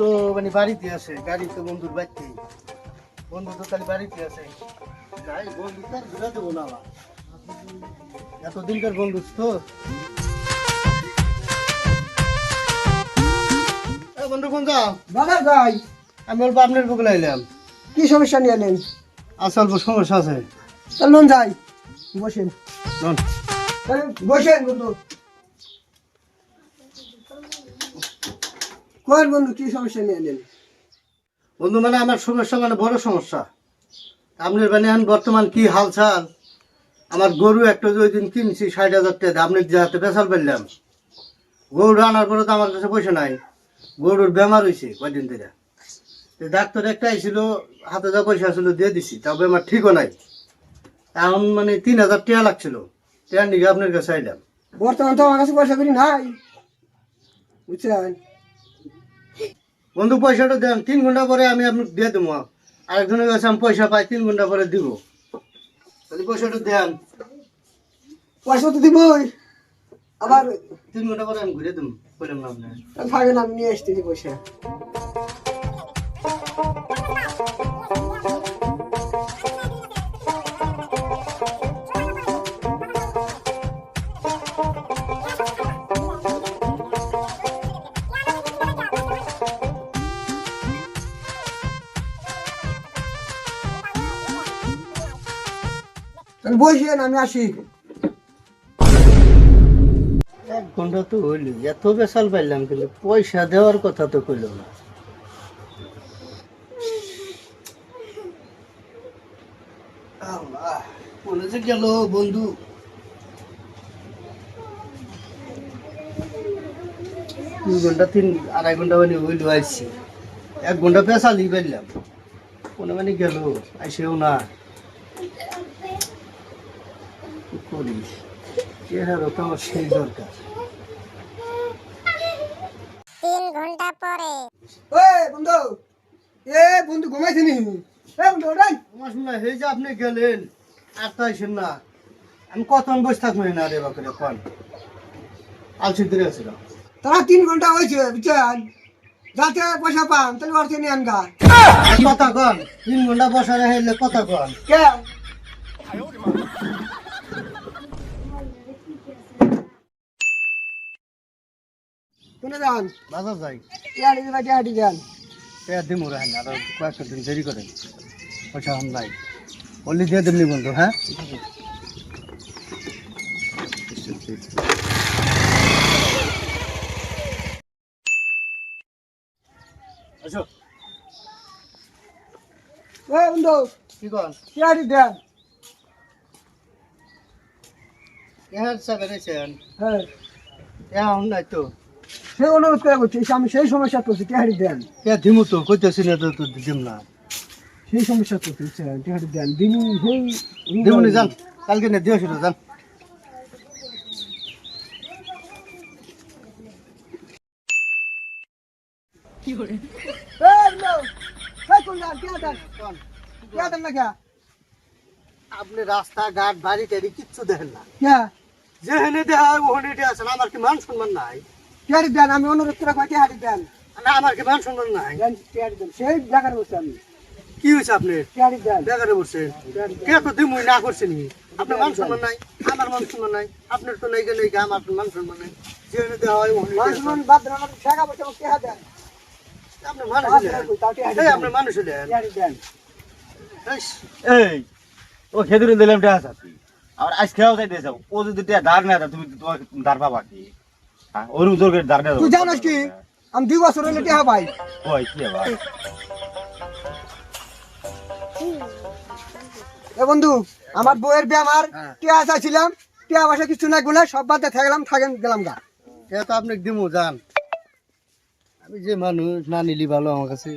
তো মানে বাড়িতে আছে গাড়ি তো বন্ধুর বাড়িতে। বন্ধু তো তাহলে বাড়িতে আছে। যাই বন্ধু তার ঘুরে দেবো না এতদিনকার বন্ধু তো। বন্ধু কোন যাও? দাদা ভাই আমি অল্প আপনার বকুলে এলাম কি সমস্যা নিয়ে এলেন? আচ্ছা অল্প সমস্যা আছে। চলুন যাই। বসেন বসেন বন্ধু। কোন বন্ধু কি সমস্যা নিয়ে এলেন বন্ধু মানে আমার সমস্যা মানে বড় সমস্যা। আপনার মানে এখন বর্তমান কি হালচাল? আমার গরু একটা যে ওই দিন কিনছি ষাট হাজার টাকা আপনি যাতে বেচাল পেলাম গরু আনার পরে তো আমার কাছে পয়সা নাই। গরুর বেমার হয়েছে কয়দিন ধরে। তো ডাক্তার একটা আইছিল হাতে যা পয়সা ছিল দিয়ে দিছি তাও বেমার ঠিকও নাই। এখন মানে তিন হাজার টাকা লাগছিল টাকা নিয়ে আপনার কাছে আইলাম। বর্তমান তো আমার কাছে পয়সা করি নাই। বুঝছেন? বন্ধু পয়সাটা দেন। তিন ঘণ্টা পরে আমি আপনাকে দিয়ে দেবো। আরেকজনের কাছে আমি পয়সা পাই তিন ঘণ্টা পরে দিব। তাহলে পয়সাটা দেন। পয়সা তো দিবই। আবার তিন ঘণ্টা পরে আমি ঘুরে দেবো বললাম না আপনার থাকেন আমি নিয়ে আসতেছি পয়সা। বসেন আমি আসি। এক ঘণ্টা তো হইল এত বেসাল পাইলাম কিন্তু পয়সা দেওয়ার কথা তো কইল না। মনে যে গেল বন্ধু? দুই ঘণ্টা তিন আড়াই ঘণ্টা মানে হইল আইসি এক ঘণ্টা পেশালি পাইলাম মনে মানে গেল আইসেও না। তো সেই দরকার। তিন ঘণ্টা পরে। ওই বন্ধু। এ বন্ধু ঘুমাইছে নি? এ বন্ধু ওটাই আমার শোনা এই যে আপনি গেলেন আর তো আইসেন না। আমি কতক্ষণ বসে থাকব না রে বাপরে কন? আলসি ধরে আছে তারা তিন ঘণ্টা হয়েছে বুঝছেন? যাতে পয়সা পান তাহলে অর্থ নিয়ে আনগা কথা কন তিন ঘণ্টা বসা রেখে কথা কন। কে? কোনে যান। বাজার যাই। টিয়াড়ি দিবা টিয়াড়ি যান। সে দিমু রাখেন আর কয়েকটা দিন দেরি করেন। পয়সা আমি নাই। বললি দিয়ে দেবনি বন্ধু হ্যাঁ? আচ্ছা। ও বন্ধু। কি কন টিয়াড়ি দেন। এর সাথে রেছেন হ্যাঁ। এখন নাই তো? সেই অনুরোধ করে বলছি আমি সেই সমস্যা করছি দেন। কে দিমু তো? কইতেছি না তো দিম না। সেই সমস্যা বুঝছেন দেন। সেই যান। কালকে না দিয়ে শুরু যান। এই দেন দেন না কে আপনি রাস্তাঘাট বাড়ি টাড়ি কিচ্ছু দেখেন না। কে? যেখানে দেখা ওখানে দিয়ে আছেন আমার কি মান সম্মান নাই? টিয়াড়ি দেন? আমি অনুরোধ করে কয় টিয়াড়ি দেন? না আমার কি মান সম্মান নাই? দেন দেন? সেই জায়গায় বসে আমি। কি হয়েছে আপনি টিয়াড়ি দেন? বেগারে বসে? কে তো দিমুই না করছেন? আপনার মান সম্মান নাই? আমার মান সম্মান নাই? আপনার তো নাই গেলে আমার মান সম্মান নাই। যেখানে দেওয়া হয় বাদ দেন আমার ঠেকা বসে আমাকে টিয়া দেন? আপনি মানুষ। দেন, এই আপনি মানুষ দেন? এই ও খেদুরে দিলাম আর আজ খেয়াও যাই দিয়ে যাও। ও যদি ধার না তুমি তোমার ধার পাবা কি? ওর উদর করে ধার তুই জানিস কি? আমি দুই বছর ওই কি আবার এ বন্ধু আমার বউয়ের বিয়ে আমার। হ্যাঁ। টিয়া চাইছিলাম। টিয়া কিছু না গুলে সব বাদ থাকলাম থাকেন গেলাম গা। এ তো আপনি দিমু যান। আমি যে মানুষ না নিলি ভালো আমার কাছে।